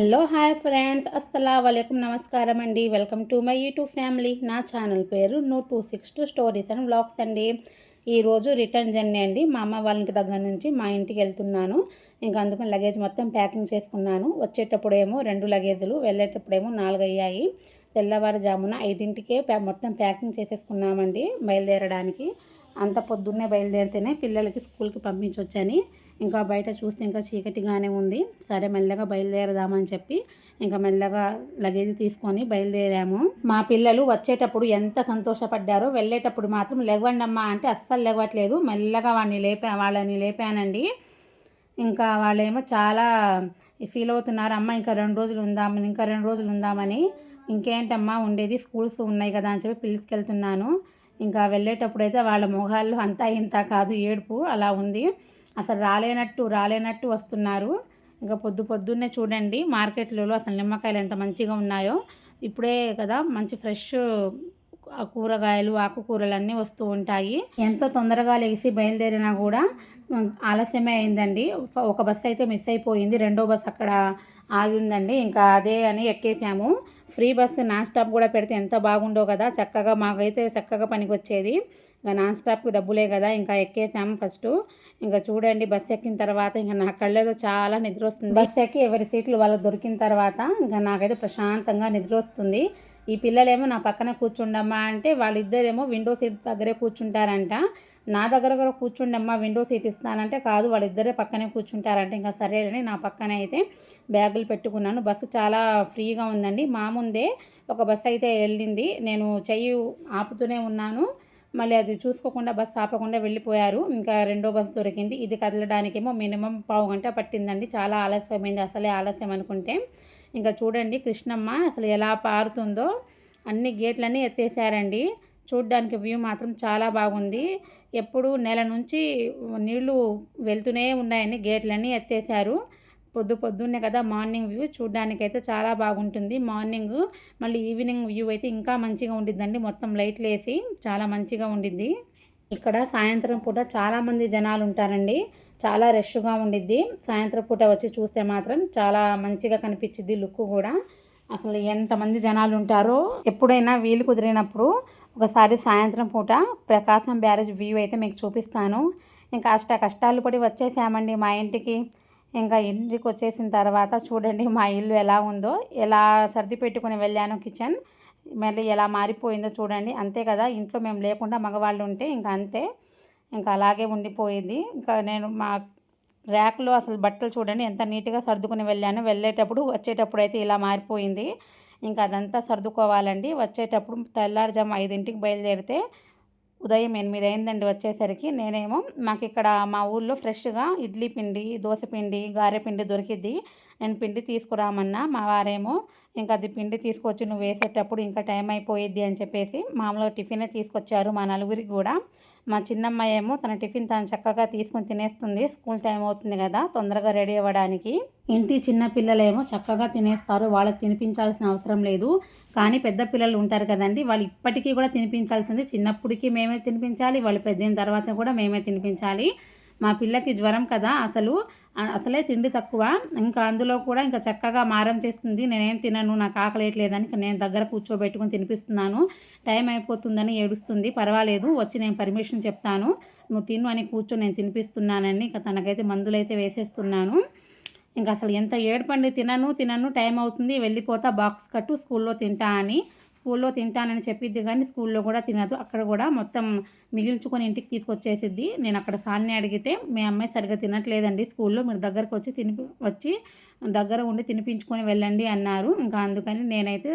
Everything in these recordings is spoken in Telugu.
Hello hi friends. అస్సలం వలైకుం నమస్కారం అండి. Welcome to my YouTube family. నా ఛానల్ పేరు నూ two six two stories and vlogs అండి. ఈరోజు రిటర్న్ జర్నీ అండి. మా అమ్మ వాళ్ళ ఇంటి దగ్గర నుంచి మా ఇంటికి వెళ్తున్నాను. ఇంకా అందుకని లగేజ్ మొత్తం ప్యాకింగ్ చేసుకున్నాను. వచ్చేటప్పుడేమో రెండు లగేజులు వెళ్ళేటప్పుడేమో నాలుగు అయ్యాయి. తెల్లవారుజామున ఐదింటికే ప్యా మొత్తం ప్యాకింగ్ చేసేసుకున్నామండి బయలుదేరడానికి. అంత పొద్దున్నే బయలుదేరితేనే పిల్లలకి స్కూల్కి పంపించవచ్చని ఇంకా బయట చూస్తే ఇంకా చీకటిగానే ఉంది. సరే మెల్లగా బయలుదేరదామని చెప్పి ఇంకా మెల్లగా లగేజ్ తీసుకొని బయలుదేరాము. మా పిల్లలు వచ్చేటప్పుడు ఎంత సంతోషపడ్డారో వెళ్ళేటప్పుడు మాత్రం లెగవండమ్మా అంటే అస్సలు లెగవట్లేదు మెల్లగా వాడిని లేపా వాళ్ళని లేపానండి. ఇంకా వాళ్ళేమో చాలా ఫీల్ అవుతున్నారు. అమ్మ ఇంకా రెండు రోజులు ఉందామని ఇంకా రెండు రోజులు ఉందామని. ఇంకేంటమ్మా ఉండేది స్కూల్స్ ఉన్నాయి కదా అని చెప్పి పిలుచుకెళ్తున్నాను. ఇంకా వెళ్ళేటప్పుడు అయితే వాళ్ళ మొహాల్లో అంతా ఇంత కాదు ఏడుపు అలా ఉంది. అసలు రాలేనట్టు రాలేనట్టు వస్తున్నారు. ఇంకా పొద్దు పొద్దున్నే చూడండి మార్కెట్లలో అసలు నిమ్మకాయలు ఎంత మంచిగా ఉన్నాయో. ఇప్పుడే కదా మంచి ఫ్రెష్ కూరగాయలు ఆకుకూరలు అన్నీ వస్తూ ఉంటాయి. ఎంత తొందరగా లేచి బయలుదేరినా కూడా ఆలస్యమే అయిందండి. ఒక బస్సు అయితే మిస్ అయిపోయింది. రెండో బస్సు అక్కడ ఆగిందండి ఇంకా అదే అని ఎక్కేసాము. ఫ్రీ బస్సు నాన్ స్టాప్ కూడా పెడితే ఎంత బాగుండో కదా. చక్కగా మాకైతే చక్కగా పనికి వచ్చేది ఇంకా నాన్ స్టాప్కి డబ్బులే కదా. ఇంకా ఎక్కేసాము ఫస్ట్. ఇంకా చూడండి బస్సు ఎక్కిన తర్వాత ఇంకా నా కళ్ళలో చాలా నిద్ర వస్తుంది. బస్సు ఎక్కి ఎవరి సీట్లు వాళ్ళకి దొరికిన తర్వాత ఇంకా నాకైతే ప్రశాంతంగా నిద్ర వస్తుంది. ఈ పిల్లలేమో నా పక్కన కూర్చుండమ్మా అంటే వాళ్ళిద్దరేమో విండో సీట్ దగ్గరే కూర్చుంటారంట. నా దగ్గర కూడా కూర్చుండమ్మా విండో సీట్ ఇస్తానంటే కాదు వాళ్ళిద్దరే పక్కనే కూర్చుంటారంటే. ఇంకా సరేలని నా పక్కన అయితే బ్యాగులు పెట్టుకున్నాను. బస్సు చాలా ఫ్రీగా ఉందండి. మా ముందే ఒక బస్సు అయితే వెళ్ళింది. నేను చెయ్యి ఆపుతూనే ఉన్నాను. మళ్ళీ అది చూసుకోకుండా బస్సు ఆపకుండా వెళ్ళిపోయారు. ఇంకా రెండో బస్సు దొరికింది. ఇది కదలడానికేమో మినిమం పావు గంట పట్టిందండి. చాలా ఆలస్యమైంది. అసలే ఆలస్యం అనుకుంటే. ఇంకా చూడండి కృష్ణమ్మ అసలు ఎలా పారుతుందో. అన్ని గేట్లన్నీ ఎత్తేసారండి. చూడ్డానికి వ్యూ మాత్రం చాలా బాగుంది. ఎప్పుడు నెల నుంచి నీళ్ళు వెళ్తూనే ఉన్నాయని గేట్లన్నీ ఎత్తేసారు పొద్దు పొద్దున్నే కదా మార్నింగ్ వ్యూ చూడడానికి అయితే చాలా బాగుంటుంది. మార్నింగ్ మళ్ళీ ఈవినింగ్ వ్యూ అయితే ఇంకా మంచిగా ఉండిద్దండి. మొత్తం లైట్లు వేసి చాలా మంచిగా ఉండిద్ది. ఇక్కడ సాయంత్రం పూట చాలామంది జనాలు ఉంటారండి. చాలా రష్గా ఉండిద్ది. సాయంత్రం పూట వచ్చి చూస్తే మాత్రం చాలా మంచిగా కనిపించింది లుక్ కూడా. అసలు ఎంతమంది జనాలు ఉంటారో. ఎప్పుడైనా వీలు కుదిరినప్పుడు ఒకసారి సాయంత్రం పూట ప్రకాశం బ్యారేజ్ వ్యూ అయితే మీకు చూపిస్తాను. ఇంకా అష్ట కష్టాలు పడి వచ్చేసామండి మా ఇంటికి. ఇంకా ఇంటికి వచ్చేసిన తర్వాత చూడండి మా ఇల్లు ఎలా ఉందో. ఎలా సర్ది పెట్టుకుని వెళ్ళాను కిచెన్. మళ్ళీ ఎలా మారిపోయిందో చూడండి. అంతే కదా ఇంట్లో మేము లేకుండా మగవాళ్ళు ఉంటే ఇంకా అంతే. ఇంకా అలాగే ఉండిపోయింది. ఇంకా నేను మా ర్యాక్లో అసలు బట్టలు చూడండి ఎంత నీట్గా సర్దుకుని వెళ్ళాను. వెళ్ళేటప్పుడు వచ్చేటప్పుడు అయితే ఇలా మారిపోయింది. ఇంకా అదంతా సర్దుకోవాలండి. వచ్చేటప్పుడు తెల్లారుజాము ఐదింటికి బయలుదేరితే ఉదయం ఎనిమిది అయిందండి వచ్చేసరికి. నేనేమో మాకు ఇక్కడ మా ఊళ్ళో ఫ్రెష్గా ఇడ్లీ పిండి దోశ పిండి గారె పిండి దొరికిద్ది. నేను పిండి తీసుకురామన్నా. మా వారేమో ఇంకా అది పిండి తీసుకొచ్చి నువ్వు వేసేటప్పుడు ఇంకా టైం అయిపోయిద్ది అని చెప్పేసి మామూలుగా టిఫినే తీసుకొచ్చారు మా నలుగురికి కూడా. మా చిన్నమ్మాయి ఏమో తన టిఫిన్ తను చక్కగా తీసుకొని తినేస్తుంది. స్కూల్ టైం అవుతుంది కదా తొందరగా రెడీ అవ్వడానికి. ఇంటి చిన్న పిల్లలేమో చక్కగా తినేస్తారు. వాళ్ళకి తినిపించాల్సిన అవసరం లేదు. కానీ పెద్ద పిల్లలు ఉంటారు కదండి వాళ్ళు ఇప్పటికీ కూడా తినిపించాల్సింది చిన్నప్పటికీ మేమే తినిపించాలి వాళ్ళు పెద్దయిన తర్వాత కూడా మేమే తినిపించాలి. మా పిల్లకి జ్వరం కదా అసలు. అసలే తిండి తక్కువ. ఇంకా అందులో కూడా ఇంకా చక్కగా మారం చేస్తుంది. నేనేం తినను నాకు ఆకలేయట్లేదని నేను దగ్గర కూర్చోబెట్టుకుని తినిపిస్తున్నాను. టైం అయిపోతుందని ఏడుస్తుంది. పర్వాలేదు వచ్చి నేను పర్మిషన్ చెప్తాను. నువ్వు తిను అని కూర్చొని నేను తినిపిస్తున్నానని ఇంకా తనకైతే మందులైతే వేసేస్తున్నాను. ఇంకా అసలు ఎంత ఏడుపండి తినను తినను టైం అవుతుంది వెళ్ళిపోతా బాక్స్ కట్టు స్కూల్లో తింటా అని స్కూల్లో తింటానని చెప్పిద్ది కానీ స్కూల్లో కూడా తినదు. అక్కడ కూడా మొత్తం మిగిల్చుకొని ఇంటికి తీసుకొచ్చేసిద్ది. నేను అక్కడ సాల్ని అడిగితే మీ అమ్మాయి సరిగ్గా తినట్లేదండి స్కూల్లో మీరు దగ్గరకు వచ్చి తినిపి వచ్చి దగ్గర ఉండి తినిపించుకొని వెళ్ళండి అన్నారు. ఇంకా అందుకని నేనైతే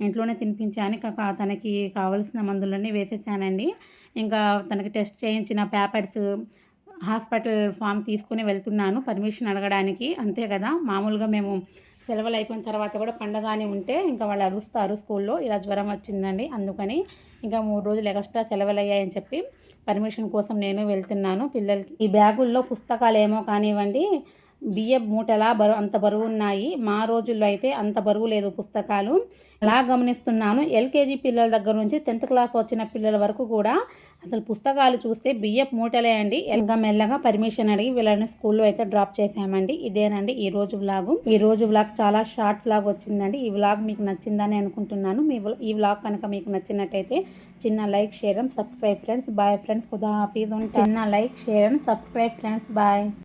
ఇంట్లోనే తినిపించాను. ఇంకా తనకి కావలసిన మందులన్నీ వేసేసానండి. ఇంకా తనకి టెస్ట్ చేయించిన పేపర్స్ హాస్పిటల్ ఫామ్ తీసుకుని వెళ్తున్నాను పర్మిషన్ అడగడానికి. అంతే కదా మామూలుగా మేము సెలవులు అయిపోయిన తర్వాత కూడా పండగానే ఉంటే ఇంకా వాళ్ళు అరుస్తారు స్కూల్లో. ఇలా జ్వరం వచ్చిందండి. అందుకని ఇంకా మూడు రోజులు ఎక్స్ట్రా సెలవులు అయ్యాయని చెప్పి పర్మిషన్ కోసం నేను వెళ్తున్నాను పిల్లలకి. ఈ బ్యాగుల్లో పుస్తకాలు ఏమో కానివ్వండి బియ్యం మూటలా బరువు అంత బరువు ఉన్నాయి. మా రోజుల్లో అయితే అంత బరువు లేదు పుస్తకాలు. అలా గమనిస్తున్నాను. ఎల్కేజీ పిల్లల దగ్గర నుంచి టెన్త్ క్లాస్ వచ్చిన పిల్లల వరకు కూడా అసలు పుస్తకాలు చూస్తే బియ్యపు మూటలే అండి. ఇంకా మెల్లగా పర్మిషన్ అడిగి వీళ్ళని స్కూల్లో అయితే డ్రాప్ చేసామండి ఇదేనండి ఈ రోజు వ్లాగ్ ఈ రోజు వ్లాగ్ చాలా షార్ట్ వ్లాగ్ వచ్చిందండి. ఈ వ్లాగ్ మీకు నచ్చిందని అనుకుంటున్నాను. మీ ఈ వ్లాగ్ కనుక మీకు నచ్చినట్టయితే చిన్న like share and subscribe friends bye friends ఖుదా హాఫీజ్ చిన్న like share and subscribe friends bye